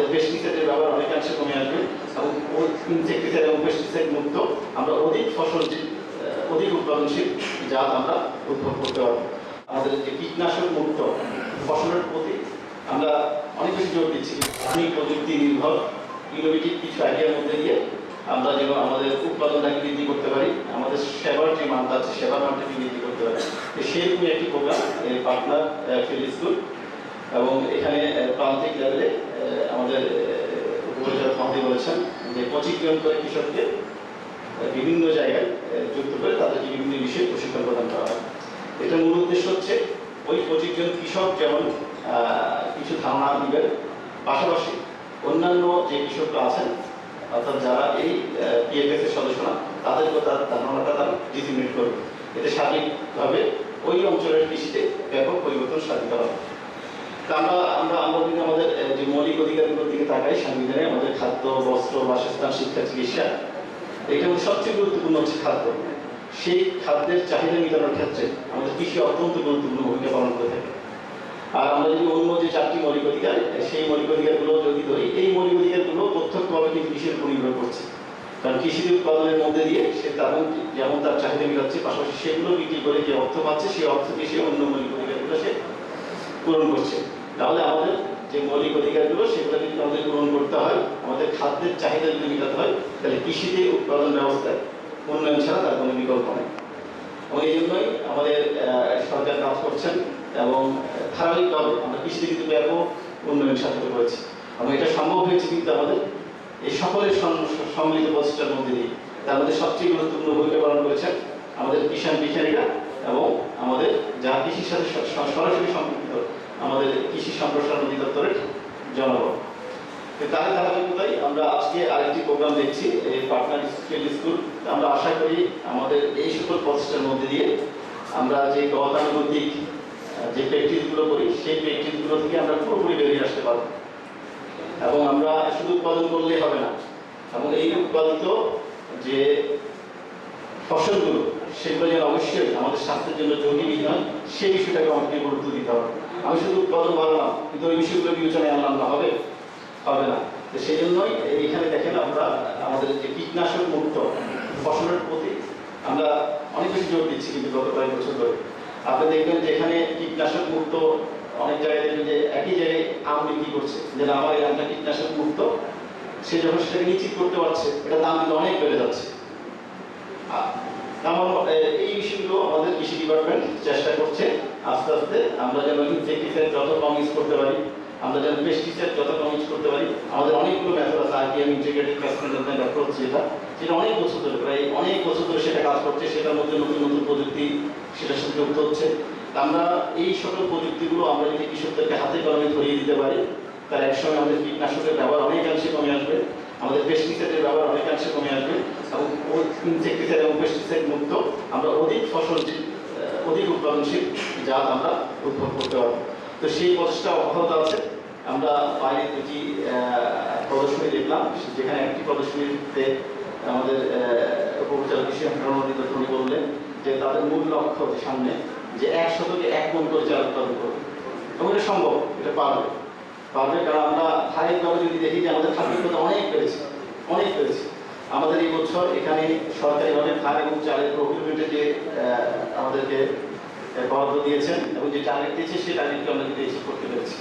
আমাদের পেস্টিসাইডের ব্যবহার অনেকাংশে কমে আসবে এবং ইনসেকটিসাইড এবং পেস্টিসাইড মুক্ত আমরা অধিক ফসল আহ, অধিক উৎপাদনশীল যা আমরা উদ্ভব করতে পারব। আমাদের যে কীটনাশক মুক্ত ফসলের প্রতি আমরা অনেক বেশি জোর দিচ্ছি। আধুনিক প্রযুক্তি নির্ভর ইনোভেটিভ কিছু আইডিয়ার মধ্যে দিয়ে আমরা যেন আমাদের উৎপাদনটাকে বৃদ্ধি করতে পারি আমাদের সেবার যে মানটা আছে সেবার মানটাকে বৃদ্ধি করতে পারি। সেরকমই একটি প্রোগ্রাম পার্টনার ফিল্ড স্কুল এবং এখানে প্রান্তিক লেভেলে আহ, আমাদের আহ, উপপরিচালক মহোদয় বলেছেন যে পঁচিশজন করে কৃষকদের বিভিন্ন জায়গায় যুক্ত করে তাদেরকে বিভিন্ন বিষয়ে প্রশিক্ষণ প্রদান করা হয়। এটা মূল উদ্দেশ্য হচ্ছে ওই পঁচিশজন কৃষক যেমন কিছু ধারণা দিবেন, পাশাপাশি অন্যান্য যে কৃষকরা আছেন, অর্থাৎ যারা এই পিএফএস এর সদস্য না তার ধারণাটা তারা ডিসিমিনেট করবে। এতে সার্বিকভাবে ওই অঞ্চলের কৃষিতে ব্যাপক পরিবর্তন সাধিত হবে। আমরা আমরা আমরা আমাদের যে মৌলিক অধিকারগুলোর দিকে তাকাই, সংবিধানে খাদ্য, বস্ত্র বাসস্থান শিক্ষা, চিকিৎসা মধ্যে সবচেয়ে গুরুত্বপূর্ণ হচ্ছে খাদ্য। সেই খাদ্যের চাহিদা মেটানোর ক্ষেত্রে আমাদের কৃষি অত্যন্ত গুরুত্বপূর্ণ ভূমিকা পালন করে থাকে। আর আমরা যদি অন্য যে চারটি মৌলিক অধিকার, সেই মৌলিক অধিকারগুলো যদি ধরি, এই মৌলিক অধিকারগুলো প্রত্যক্ষভাবে কিন্তু কৃষির উপর নির্ভর করছে। কারণ কৃষি উৎপাদনের মধ্যে দিয়ে সে তেমন যেমন তার চাহিদা মেটাচ্ছে, পাশাপাশি সেগুলো বিক্রি করে যে অর্থ পাচ্ছে, সেই অর্থকে সে অন্য মৌলিক অধিকারগুলো সে পূরণ করছে। তাহলে আমাদের যে মৌলিক অধিকারগুলো সেগুলো যদি আমাদের পূরণ করতে হয়, আমাদের খাদ্যের চাহিদা যদি মেটাতে হয়, তাহলে কৃষিতে উৎপাদন ব্যবস্থায় উন্নয়ন ছাড়া তার কোনো বিকল্প নেই। এবং এই জন্যই আমাদের সরকার কাজ করছেন এবং ধারাবাহিকভাবে আমরা কৃষিতে কিন্তু ব্যাপক উন্নয়ন সাধিত করেছি। এবং এটা সম্ভব হয়েছে কিন্তু আমাদের এই সকলের সম- সম্মিলিত প্রচেষ্টার মধ্যে দিয়ে। তার মধ্যে সবচেয়ে গুরুত্বপূর্ণ ভূমিকা পালন করেছেন আমাদের কিষাণ বিজ্ঞানীরা এবং আমাদের যা কৃষির সাথে সরাসরি সম্পৃক্ত আমাদের কৃষি সম্প্রসারণ অধিদপ্তরের জনগণ। তার ধারাবাহিকতাই আমরা আজকে আরেকটি প্রোগ্রাম দেখছি, এই পার্টনার স্কিল। স্কুল আমরা আশা করি আমাদের এই সকল প্রচেষ্টার মধ্যে দিয়ে আমরা যে গতানুগতিক যে প্র্যাকটিসগুলো করি, সেই প্র্যাকটিসগুলো থেকে আমরা পুরোপুরি বেরিয়ে আসতে পারব। এবং আমরা শুধু উৎপাদন করলেই হবে না, এবং এই উৎপাদিত যে ফসলগুলো, সেগুলো যেন অবশ্যই আমাদের স্বাস্থ্যের জন্য ঝুঁকিবিহীন হয় সেই বিষয়টাকে আমাকে গুরুত্ব দিতে হবে। আমি শুধু উৎপাদন বাড়ালাম কিন্তু ওই বিষয়গুলো বিবেচনায় আনলাম না হবে? হবে না। তো সেই জন্যই এইখানে দেখেন আমরা আমাদের যে কীটনাশক মুক্ত ফসলের প্রতি আমরা অনেক বেশি জোর দিচ্ছি কিন্তু গত কয়েক বছর ধরে। আপনি দেখবেন যেখানে কীটনাশক মুক্ত অনেক জায়গায় যে একই জায়গায় আম বিক্রি করছে যে না, আমার এই আমটা কীটনাশক মুক্ত সে যখন সেটাকে নিশ্চিত করতে পারছে এটা দাম কিন্তু অনেক বেড়ে যাচ্ছে। আমার এ- এই বিষয়গুলো আমাদের কৃষি ডিপার্টমেন্ট চেষ্টা করছে। আস্তে আস্তে আমরা যেন ইনসেকটিসাইড যত কম ইউজ করতে পারি, আমরা যেন পেস্টিসাইড যত কম ইউজ করতে পারি, আমাদের অনেকগুলো মেথড আছে RTM integrated pest management approach যেটা, সেটা অনেক বছর ধরে, প্রায় অনেক বছর ধরে সেটা কাজ করছে, সেটার মধ্যে নতুন নতুন প্রযুক্তি সেটার সাথে যুক্ত হচ্ছে। আমরা এই সকল প্রযুক্তিগুলো আমরা যদি কৃষকদেরকে হাতে কলমে ধরিয়ে দিতে পারি তার একসঙ্গে আমাদের কীটনাশকের ব্যবহার অনেকাংশে কমে আসবে, আমাদের পেস্টিসাইডের ব্যবহার অনেকাংশে কমে আসবে, এবং ইনসেকটিসাইড এবং পেস্টিসাইড মুক্ত আমরা অধিক ফসল অধিক উৎপাদনশীল জাত আমরা উদ্ভব করতে পারব। তো সেই প্রচেষ্টা অব্যাহত আছে। আমরা বাইরে দুটি প্রদর্শনী দেখলাম। যেখানে একটি প্রদর্শনীতে আমাদের উপপরিচালক কৃষি অধিদপ্তর উনি বললেন যে তাদের মূল লক্ষ্য যে সামনে যে এক শতকে এক মন করে চাল উৎপাদন করবে। এবং এটা সম্ভব, এটা পারবে। পারবে কারণ আমরা ধারাবাহিকভাবে যদি দেখি যে আমাদের খাদ্যতা অনেক বেড়েছে অনেক বেড়েছে। আমাদের এই বছর এখানে সরকারিভাবে ধান এবং চালের প্রভিমেন্টে যে আমাদেরকে বরাদ্দ দিয়েছেন এবং যে টার্গেট দিয়েছে, সেই টার্গেটকে আমরা করতে পেরেছি।